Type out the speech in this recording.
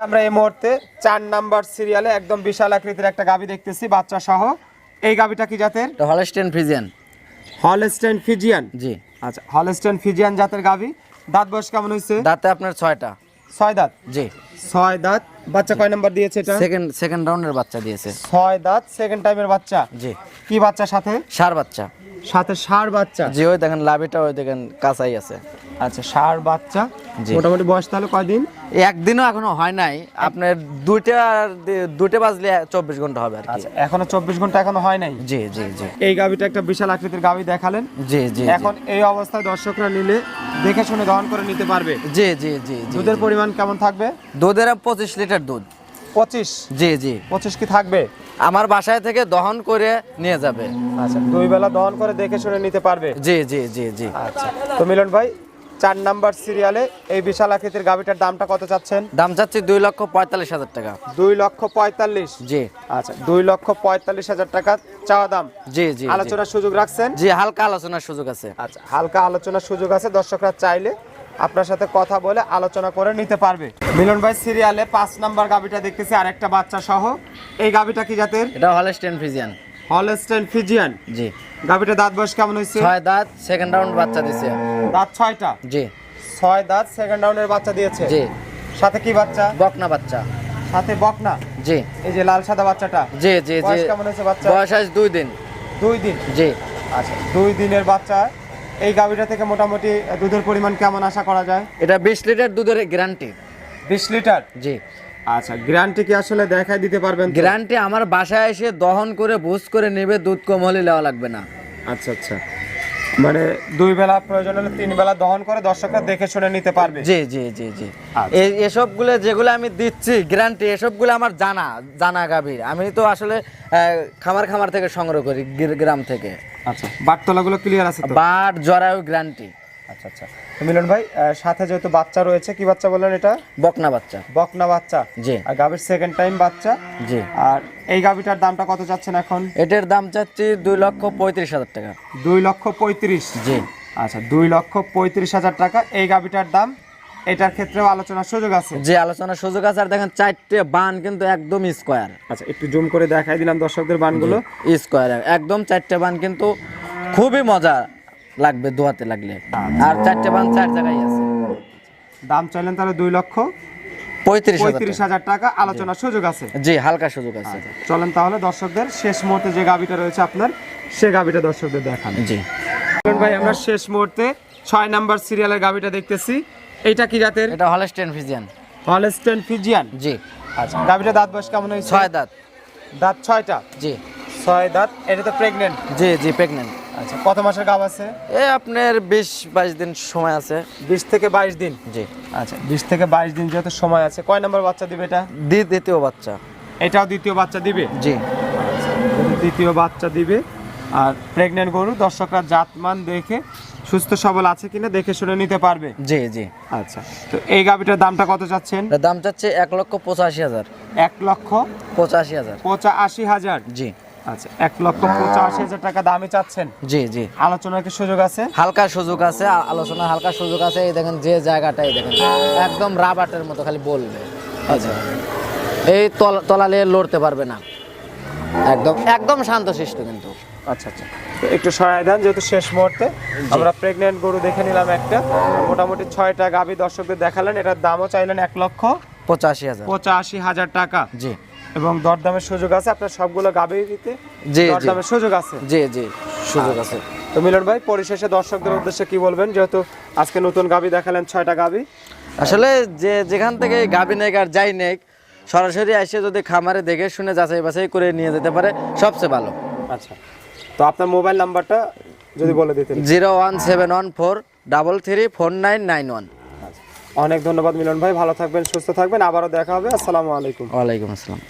আমরা এই মুহূর্তে চার নাম্বার সিরিয়ালে একদম বিশাল আকৃতির একটা গাবি দেখতেছি বাচ্চা সহ এই গাবিটা কি জাতের? হলস্টেন ফিজিয়ান হলস্টেন ফিজিয়ান জি। আচ্ছা হলস্টেন ফিজিয়ান জাতের গাবি। দাঁত বয়স কেমন হয়েছে? দাঁতে আপনার ছয়টা। ছয় দাঁত? জি। ছয় দাঁত। বাচ্চা কয় নাম্বার দিয়েছে এটা? সেকেন্ড সেকেন্ড রাউন্ডের বাচ্চা দিয়েছে। ছয় দাঁত সেকেন্ড টাইমের বাচ্চা। জি। কি বাচ্চা সাথে? সার বাচ্চা। সাথে ষাঁড় বাচ্চা। জি ওই দেখেন লাভিটা ওই দেখেন কাঁচাই আছে। আচ্ছা ষাঁড় বাচ্চা। জি। মোটামুটি বয়স তাহলে কয়দিন? একদিনও এখনও হয় নাই। আপনার দুইটা দুইটা বাজলে চব্বিশ ঘণ্টা হবে আর কি। আচ্ছা এখনও চব্বিশ ঘণ্টা এখনও হয় নাই? জি জি জি। এই গাবিটা একটা বিশাল আকৃতির গাবি দেখালেন। জি জি এখন এই অবস্থায় দর্শকরা নিলে দেখে শুনে দহন করে নিতে পারবে। জি জি জি দুধের পরিমাণ কেমন থাকবে? দুধের পঁচিশ লিটার দুধ। পঁচিশ? জি জি। পঁচিশ কি থাকবে? আমার বাসায় থেকে দহন করে নিয়ে যাবে। আচ্ছা দুই বেলা দহন করে দেখে শুনে নিতে পারবে? জি জি জি জি। আচ্ছা তো মিলন ভাই চার নাম্বার সিরিয়ালে এই বিশাল আকৃতির গাবিটার দামটা কত চাচ্ছেন? দাম চাচ্ছি দুই লক্ষ পঁয়তাল্লিশ হাজার টাকা। দুই লক্ষ পঁয়তাল্লিশ? জি। আচ্ছা দুই লক্ষ পঁয়তাল্লিশ হাজার টাকা চাওয়া দাম। জি জি জি। আলোচনার সুযোগ রাখছেন? জি হালকা আলোচনার সুযোগ আছে। আচ্ছা হালকা আলোচনার সুযোগ আছে। দর্শকরা চাইলে আপনার সাথে কথা বলে আলোচনা করে নিতে পারবে। মিলন ভাই সিরিয়ালে পাঁচ নাম্বার গাবিটা দেখতেছি আর একটা বাচ্চা সহ। এই গাবিটা কি জাতের? এটা হলস্টেন ফ্রিজিয়ান হলস্টেন ফিজিয়ান জি। গাবিটা দাঁত বয়স কেমন হয়েছে? ছয় দাঁত সেকেন্ড রাউন্ড বাচ্চা দিছে। দাঁত ছয়টা? জি। ছয় দাঁত সেকেন্ড রাউন্ডের বাচ্চা দিয়েছে। জি। সাথে কি বাচ্চা? বকনা বাচ্চা। সাথে বকনা? জি। এই যে লাল সাদা বাচ্চাটা? জি জি জি। বয়স কেমন হয়েছে বাচ্চা? বয়স আজ দুই দিন। দুই দিন? জি। আচ্ছা দুই দিনের বাচ্চা। এই গাভীটা থেকে মোটামুটি দুধের পরিমাণ কেমন আশা করা যায়? এটা বিশ লিটার দুধের গ্যারান্টি। বিশ লিটার? জি। আচ্ছা গ্যারান্টি কি আসলে দেখাই দিতে পারবেন? গ্যারান্টি আমার বাসায় এসে দহন করে ভুজ করে নেবে দুধ কম হলে নেওয়া লাগবে না। আচ্ছা আচ্ছা। মানে দুই বেলা প্রয়োজন হলে তিন বেলা দহন করে দর্শকরা দেখে শুনে নিতে পারবে। জি জি জি জি। আচ্ছা। এই এসবগুলো যেগুলো আমি দিচ্ছি গ্যারান্টি এসবগুলো আমার জানা জানা গাভীর। আমি তো আসলে খামার খামার থেকে সংগ্রহ করি গ্রাম থেকে। আচ্ছা বাটতলাগুলো ক্লিয়ার আছে বাট জরায়ু গ্যারান্টি আচ্ছা আচ্ছা। মিলন ভাই সাথে যেহেতু বাচ্চা রয়েছে কি বাচ্চা বললেন এটা? বকনা বাচ্চা। বকনা বাচ্চা। জি। আর গাভীর সেকেন্ড টাইম বাচ্চা। জি। আর এই গাভীটার দামটা কত চাচ্ছেন এখন? এটার দাম চাচ্ছি দুই লক্ষ পঁয়ত্রিশ হাজার টাকা। দুই লক্ষ পঁয়ত্রিশ। জি। আচ্ছা দুই লক্ষ পঁয়ত্রিশ হাজার টাকা। এই গাভীটার দাম এটার ক্ষেত্রেও আলোচনার সুযোগ আছে? যে আলোচনার সুযোগ আছে। আর দেখেন চারটে বান কিন্তু একদম স্কোয়ার আচ্ছা একটু জুম করে দেখাই দিলাম দর্শকদের বানগুলো। স্কোয়ার একদম চারটে বান কিন্তু খুবই মজা লাগবে দোয়াতে লাগলে। আর চারটে বান চার জায়গায় আছে। দাম চাইলেন তাহলে দুই লক্ষ পঁয়ত্রিশ হাজার টাকা। আলোচনার সুযোগ আছে। জি হালকা সুযোগ আছে। চলেন তাহলে দর্শকদের শেষ মুহূর্তে যে গাবিটা রয়েছে আপনার সে গাবিটা দর্শকদের দেখান। জি। ভাই আমরা শেষ মুহূর্তে ছয় নাম্বার সিরিয়ালের গাবিটা দেখতেছি। এইটা কি জাতের? এটা হলস্টেন ফিজিয়ান। Holstein Friesian? জি। আচ্ছা গাবিটা দাঁত বয়স কেমন হয়েছে? ছয় দাঁত। দাঁত ছয়টা? জি। ছয় দাঁত এটা তো প্রেগনেন্ট জি জি প্রেগনেন্ট আচ্ছা কত মাসের গাব আছে? এ আপনার বিশ বাইশ দিন সময় আছে। বিশ থেকে বাইশ দিন? জি। আচ্ছা বিশ থেকে বাইশ দিন যেহেতু সময় আছে কয় নাম্বার বাচ্চা দিবে এটা? দ্বিতীয় বাচ্চা। এটাও দ্বিতীয় বাচ্চা দিবে? জি। যদি দ্বিতীয় বাচ্চা দিবে আর প্রেগনেন্ট গরু দর্শকরা জাতমান দেখে সুস্থ সবল আছে কিনা দেখে শুনে নিতে পারবে? জি জি। আচ্ছা তো এই গাভিটার দামটা কত চাচ্ছেন? দাম চাচ্ছে এক লক্ষ পঁচাশি হাজার। এক লক্ষ পঁচাশি হাজার। পঁচাশি হাজার। জি। আচ্ছা এক লক্ষ পঁচাশি হাজার টাকা চাচ্ছেন? জি জি। আলোচনার কি সুযোগ আছে? হালকা সুযোগ আছে আলোচনা হালকা সুযোগ আছে। এই দেখেন যে জায়গাটাই দেখেন একদম রাবাটের মতো খালি বলবে। আচ্ছা এই তল- তলালে লড়তে পারবে না। একদম একদম শান্তশিষ্ট কিন্তু। আচ্ছা আচ্ছা। একটু সহায় দেন যেহেতু শেষ মুহূর্তে। আমরা প্রেগনেন্ট গরু দেখে নিলাম একটা। মোটামুটি ছয়টা গাভি দর্শকদের দেখালেন। এটার দামও চাইলেন এক লক্ষ পঁচাশি হাজার। পঁচাশি হাজার টাকা। জি। এবং দরদামের সুযোগ আছে আপনার সবগুলো গাভি দিতে জি। দরদামের সুযোগ আছে। জি জি সুযোগ আছে। তো মিলন ভাই পরিশেষে দর্শকদের উদ্দেশ্যে কি বলবেন? যেহেতু আজকে নতুন গাভি দেখালেন ছয়টা গাভি। আসলে যে যেখান থেকে গাবি নেক আর যাই নেক সরাসরি এসে যদি খামারে দেখে শুনে যাচাই বাছাই করে নিয়ে যেতে পারে সবচেয়ে ভালো। আচ্ছা। তো আপনার মোবাইল নাম্বারটা যদি বলে দিতেন। Zero one seven one four double three four nine nine one. অনেক ধন্যবাদ মিলন ভাই ভালো থাকবেন সুস্থ থাকবেন আবারও দেখা হবে আসসালামু আলাইকুম। ওয়ালাইকুম আসসালাম।